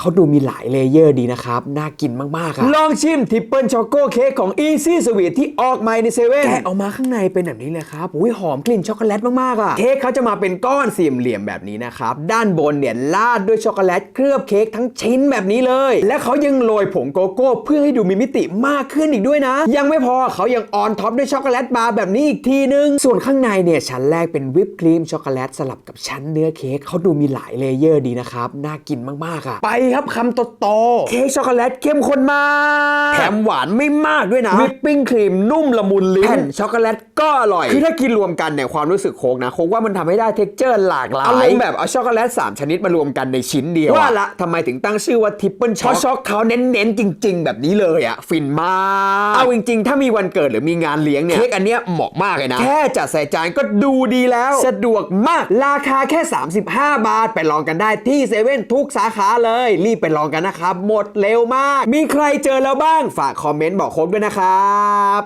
เขาดูมีหลายเลเยอร์ดีนะครับ น่ากินมากๆอะลองชิมทิปเปิลช็อกโกเค้กของ Easy Sweet ที่ออกใหม่ในเซเว่นแกะออกมาข้างในเป็นแบบนี้เลยครับอุ้ยหอมกลิ่นช็อกโกแลตมากๆอะเค้กเขาจะมาเป็นก้อนสี่เหลี่ยมแบบนี้นะครับ ด้านบนเนี่ยลาดด้วยช็อกโกแลตเคลือบเค้กทั้งชิ้นแบบนี้เลย และเขายังโรยผงโกโก้ เพื่อให้ดูมีมิติมากขึ้นอีกด้วยนะ ยังไม่พอเขายังออนท็อปด้วยช็อกโกแลตบาร์แบบนี้อีกทีนึงส่วนข้างในเนี่ยชั้นแรกเป็นวิปครีมช็อกโกแลตสลับกับชั้นเนื้อเค้กเขาดูมีหลายเลเยอร์ดีนะครับน่ากินมากๆอะไปครับคำโตๆเค้กช็อกโกแลตเข้มข้นมาก แถมหวานไม่มากด้วยนะวิปปิ้งครีมนุ่มละมุนลิ้นแผ่นช็อกโกแลตก็อร่อย คือถ้ากินรวมกันเนี่ยความรู้สึกโค้กนะโค้กว่ามันทำให้ได้เท็กเจอร์หลากหลายอารมณ์แบบเอาช็อกโกแลตสามชนิดมารวมกันในชิ้นเดียวว่าละทำไมถึงตั้งชื่อว่าทิปเปิลช็อกเพราะช็อกเขาเน้นๆจริง ๆ แบบนี้เลยอะฟินมากเอาจริง ๆ ถ้ามีวันเกิดหรือมีงานเลี้ยงเนี่ยเค้กอันเนี้ยเหมาะมากเลยนะแค่จัดใส่จานก็ดูดีแล้วสะดวกมากราคาแค่ 35 บาทไปลองกันได้ที่เซเว่นทุกสาขาเลยรีบไปลองกันนะครับ หมดเร็วมาก มีใครเจอแล้วบ้าง ฝากคอมเมนต์บอกโค้ดด้วยนะครับ